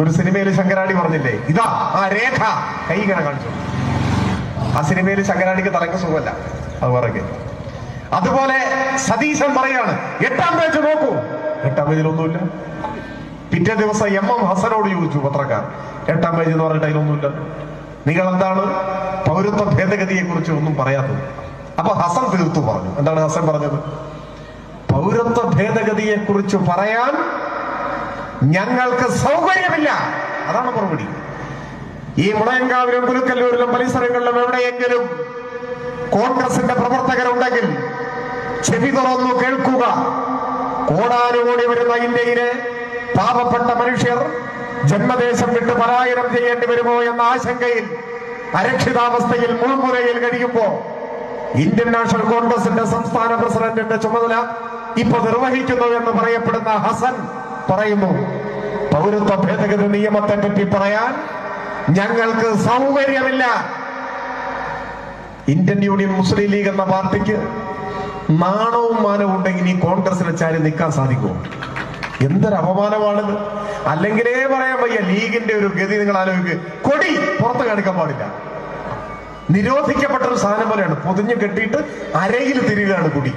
ഒരു സിനിമയിൽ ശങ്കരാടി പറഞ്ഞില്ലേ? ഇതാ ആ രേഖ. കൈ ഇങ്ങനെ കാണിച്ചു. ആ സിനിമയിൽ ശങ്കരാടിക്ക് തലക്ക് സുഖമല്ല. അത് പറക്കെ അതുപോലെ സതീശൻ പറയാണ് എട്ടാം പേജ് നോക്കൂ. എട്ടാം പേജിൽ ഒന്നുമില്ല. പിറ്റേ ദിവസം എം എം ഹസനോട് ചോദിച്ചു പത്രക്കാർ എട്ടാം പേജ് എന്ന് പറഞ്ഞിട്ട് അതിലൊന്നുമില്ല നിങ്ങൾ എന്താണ് പൗരത്വ ഭേദഗതിയെ കുറിച്ച് ഒന്നും പറയാത്തത്? അപ്പൊ ഹസൻ തീർത്തു പറഞ്ഞു. എന്താണ് ഹസൻ പറഞ്ഞത്? പൗരത്വ ഭേദഗതിയെ കുറിച്ച് പറയാൻ ഞങ്ങൾക്ക് സൗകര്യമില്ല. അതാണ് മറുപടി. ഈ മുളയങ്കാവിലും പുലുക്കല്ലൂരിലും പരിസരങ്ങളിലും എവിടെയെങ്കിലും കോൺഗ്രസിന്റെ പ്രവർത്തകരുണ്ടെങ്കിൽ ചെവി തുറന്നു കേൾക്കുക. കോടാനുകൂടി വരുന്ന ഇന്ത്യയിലെ പാപപ്പെട്ട മനുഷ്യർ ജന്മദേശം വിട്ട് പലായനം ചെയ്യേണ്ടി വരുമോ എന്ന ആശങ്കയിൽ അരക്ഷിതാവസ്ഥയിൽ മുൾമുനയിൽ കഴിയുമ്പോ ഇന്ത്യൻ നാഷണൽ കോൺഗ്രസിന്റെ സംസ്ഥാന പ്രസിഡന്റിന്റെ ചുമതല ഇപ്പൊ നിർവഹിക്കുന്നു എന്ന് പറയപ്പെടുന്ന ഹസൻ പറയുന്നു പൗരത്വ ഭേദഗതി നിയമത്തെ പറ്റി പറയാൻ ഞങ്ങൾക്ക് സൗകര്യമില്ല. ഇന്ത്യൻ യൂണിയൻ മുസ്ലിം ലീഗ് എന്ന പാർട്ടിക്ക് നാണവും മാനവും ഉണ്ടെങ്കിൽ ഈ കോൺഗ്രസിനെ ചാരി നിൽക്കാൻ സാധിക്കുമോ? എന്തൊരു അപമാനമാണിത്. അല്ലെങ്കിലേ പറയാൻ വയ്യ ലീഗിന്റെ ഒരു ഗതി നിങ്ങൾ ആലോചിക്കുക കൊടി പുറത്ത് കാണിക്കാൻ പാടില്ല. നിരോധിക്കപ്പെട്ട ഒരു സാധനം പോലെയാണ്. പൊതിഞ്ഞു കെട്ടിയിട്ട് അരയിൽ തിരികെയാണ് കുടി.